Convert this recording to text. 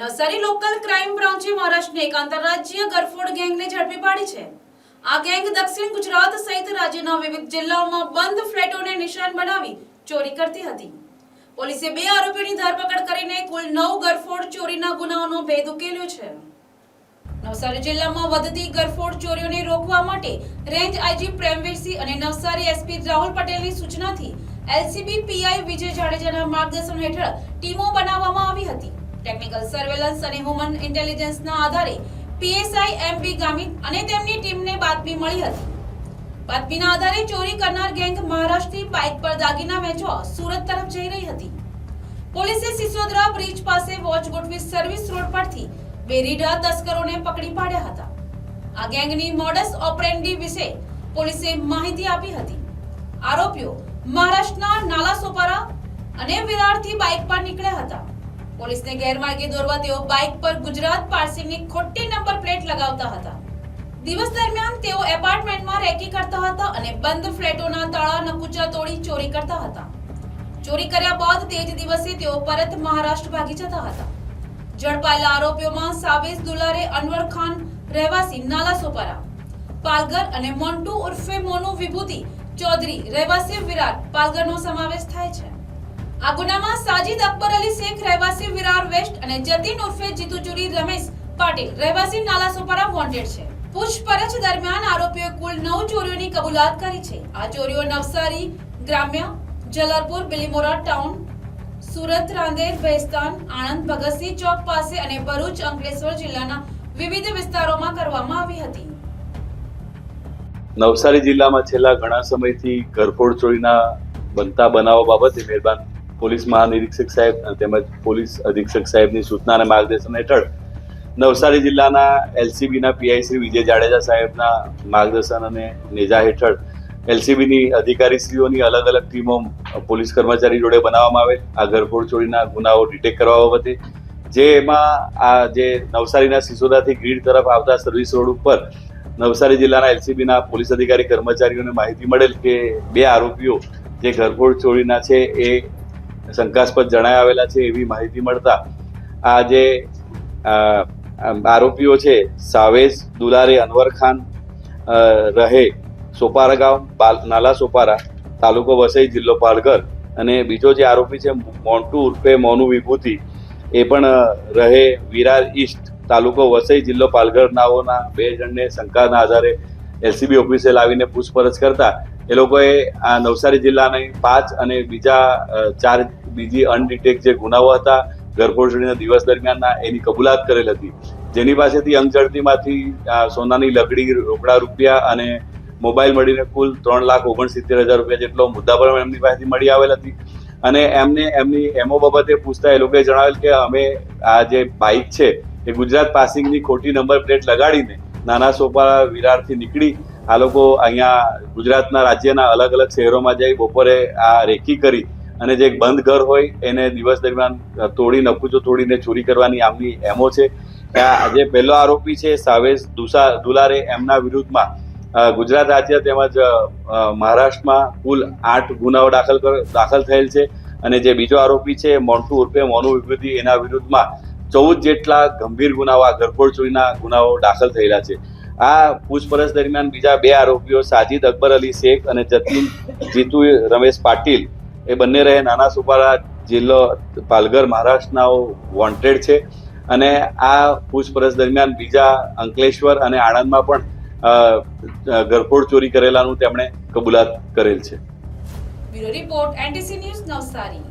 Navsari local crime બ્રાન્ચે મહારાષ્ટ્રની એક આંતરરાજ્ય ગરફોડ ગેંગને ઝડપી પાડી છે. આ ગેંગ દક્ષિણ ગુજરાત સહિત રાજ્યના વિવિધ જિલ્લાઓમાં બંધ ફ્લેટોને નિશાન બનાવી ચોરી કરતી હતી. પોલીસે બે આરોપીની ધરપકડ કરીને કુલ નવ ગરફોડ ચોરીના ગુનાઓનો ભેદ ઉકેલ્યો છે. નવસારી જિલ્લામાં વધતી ગરફોડ ચોરીઓને રોકવા માટે રેન્જ આઈજી પ્રેમવીરસિંહ અને નવસારી એસપી રાહુલ પટેલની સૂચનાથી એલસીબી પીઆઈ વિજય જાડેજાના માર્ગદર્શન હેઠળ ટીમો બનાવવામાં આવી હતી. ટેકનિકલ સર્વેલન્સ અને હ્યુમન ઇન્ટેલિજન્સના આધારે પીએસઆઈ એમબી ગામિત અને તેમની ટીમને બાતમી મળી હતી. બાતમીના આધારે ચોરી કરનાર ગેંગ મહારાષ્ટ્રની બાઇક પર દાગીના વેચવા સુરત તરફ જઈ રહી હતી. પોલીસે સિસોદરા બ્રિજ પાસે વોચ ગોઠવી સર્વિસ રોડ પરથી બે તસ્કરોને પકડી પાડ્યા હતા. આ ગેંગની મોડસ ઓપરેન્ડી વિશે પોલીસે માહિતી આપી હતી. આરોપીઓ મહારાષ્ટ્રના નાલાસોપારા અને વિરારથી બાઇક પર નીકળ્યા હતા. પોલીસને ગેરમાર્ગે દોરવા તેઓ બાઇક પર ગુજરાત પાર્સિંગની ખોટી નંબર પ્લેટ લગાવતા હતા. દિવસ દરમિયાન તેઓ એપાર્ટમેન્ટમાં રેકી કરતા હતા અને બંધ ફ્લેટોના તાળા નકુચા તોડી ચોરી કરતા હતા. ચોરી કર્યા બાદ તે જ દિવસે તેઓ પરત મહારાષ્ટ્ર ભાગી જતા હતા. ઝડપાયેલા આરોપીઓમાં સાવેસ દુલારે અનવર ખાન, રહેવાસી નાલા સોપારા પાલગર અને મોન્ટુ ઉર્ફે મોનુ વિભૂતિ, ચૌધરી, રહેવાસી વિરાટ પાલગરનો સમાવેશ થાય છે. આ ગુનામાં સાજિદ અકબર અલી શેખ રહેવાસી વિરાર વેસ્ટ અને જતીન ઉર્ફે જીતુચુરી રમેશ પાટીલ રહેવાસી નાલા વોન્ટેડ છે. પૂછપરછ દરમિયાન આરોપીઓએ કુલ નવ ચોરીઓની કબૂલાત કરી છે. આ ચોરીઓ નવસારી, ગ્રામ્ય જલરપુર બિલીમોરા ટાઉન, સુરત, રાંદેર ભેસ્તાન આણંદ, ભગતસિંહ ચોક પાસે અને ભરૂચ, અંકલેશ્વર જિલ્લાના વિવિધ વિસ્તારોમાં કરવામાં આવી હતી. નવસારી જિલ્લામાં છેલ્લા ઘણા સમયથી ઘરફોડ ચોરીના બનતા બનાવો બાબતે મહેરબાન પોલીસ મહાનિરીક્ષક સાહેબ તેમજ પોલીસ અધિક્ષક સાહેબની સૂચના અને માર્ગદર્શન હેઠળ નવસારી જિલ્લાના એલસીબીના પીઆઈ શ્રી વિજય જાડેજા સાહેબના માર્ગદર્શન અને નેજા હેઠળ એલસીબીની અધિકારીશ્રીઓની અલગ અલગ ટીમો પોલીસ કર્મચારી જોડે બનાવવામાં આવેલ. આ ઘરફોડ ચોરીના ગુનાઓ ડિટેક્ટ કરવા બાબતે જે એમાં આ જે નવસારીના સિસોદાથી ગ્રીડ તરફ આવતા સર્વિસ રોડ ઉપર નવસારી જિલ્લાના એલસીબીના પોલીસ અધિકારી કર્મચારીઓને માહિતી મળેલ કે બે આરોપીઓ જે ઘરફોડ ચોરીના છે એ શંકાસ્પદ જણાય આવેલા છે એવી માહિતી મળતા આ જે આરોપીઓ છે, સાવેઝ દુલારે અનવર ખાન રહે સોપારા ગામ નાલા સોપારા, તાલુકો વસઈ, જિલ્લો પાલઘર અને બીજો જે આરોપી છે મોન્ટુ ઉર્ફે મોનુ વિભૂતિ, એ પણ રહે વિરાર ઈસ્ટ, તાલુકો વસઈ, જિલ્લો પાલઘર નાઓના બે જણને શંકાના આધારે એલસીબી ઓફિસે લાવીને પૂછપરછ કરતા, એ લોકોએ આ નવસારી જિલ્લાની પાંચ અને બીજા ચાર બીજી અનડિટેક જે ગુનાઓ હતા ગર્ભોષણીના દિવસ દરમિયાનના, એની કબૂલાત કરેલ હતી. જેની પાસેથી અંગઝડતીમાંથી સોનાની લકડી, રોકડા રૂપિયા અને મોબાઈલ મળીને કુલ ત્રણ લાખ ઓગણસિત્તેર હજાર રૂપિયા જેટલો મુદ્દા પણ એમની પાસેથી મળી આવેલ હતી. અને એમને, એમની એમઓ બાબતે પૂછતા એ લોકોએ જણાવેલ કે અમે, આ જે બાઇક છે, એ ગુજરાત પાસિંગની ખોટી નંબર પ્લેટ લગાડીને નાના સોપા વિરારથી નીકળી, આ લોકો અહીંયા ગુજરાતના રાજ્યના અલગ અલગ શહેરોમાં જઈ બપોરે આ રેકી કરી અને જે બંધ ઘર હોય, એને દિવસ દરમિયાન તોડી નકુચો તોડીને ચોરી કરવાની આમની એમો છે. જે પહેલો આરોપી છે સાવેશ દુસા, દુલારે એમના વિરુદ્ધમાં ગુજરાત રાજ્ય તેમજ મહારાષ્ટ્રમાં કુલ આઠ ગુનાઓ દાખલ દાખલ થયેલ છે. અને જે બીજો આરોપી છે, મોન્ટુ ઉર્ફે મોનુ વિભૂતિ, એના વિરુદ્ધમાં ચૌદ જેટલા ગંભીર ગુનાઓ આ ઘરફોડ ચોરીના ગુનાઓ દાખલ થયેલા છે. આ પૂછપરછ દરમિયાન બીજા બે આરોપીઓ સાજિદ અકબર અલી શેખ અને જતીન જીતુ રમેશ પાટીલ એ બંને રહે. નાના સુપારા જિલ્લો પાલઘર મહારાષ્ટ્રનાઓ વોન્ટેડ છે. અને આ પૂછપરછ દરમિયાન બીજા અંકલેશ્વર અને આણંદમાં પણ ઘરફોડ ચોરી કરેલાનું તેમણે કબૂલાત કરેલ છે. Report NTC news Navsari.